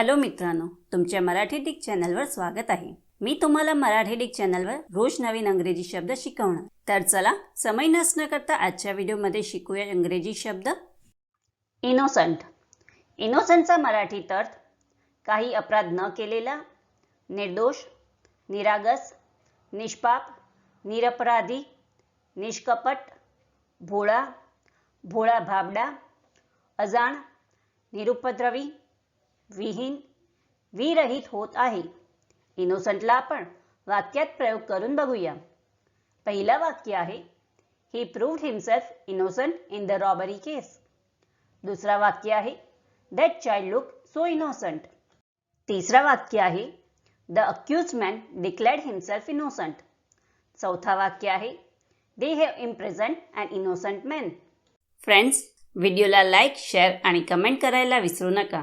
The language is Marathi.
हॅलो मित्रांनो तुमच्या मराठी डिक चॅनलवर स्वागत आहे. मी तुम्हाला मराठी डिक चॅनलवर रोज नवीन अंग्रेजी शब्द शिकवणार. तर चला समय नसणं करता आजच्या व्हिडिओमध्ये शिकूया इंग्रजी शब्द. इनोसंट इनोसंटचा मराठीत अर्थ काही अपराध न केलेला निर्दोष निरागस निष्पाप निरपराधी निष्कपट भोळा भोळा भाबडा अजाण निरुपद्रवी विहीन विरहित होत आहे. इनोसंटला आपण वाक्यात प्रयोग करून बघूया. पहिलं वाक्य आहे he proved himself innocent in the robbery case दुसरा वाक्य आहे that child look so innocent तिसरा वाक्य आहे the accuse man declared himself innocent चौथा वाक्य आहे they have imprisoned and innocent man friends व्हिडिओला लाईक शेअर आणि कमेंट करायला विसरू नका.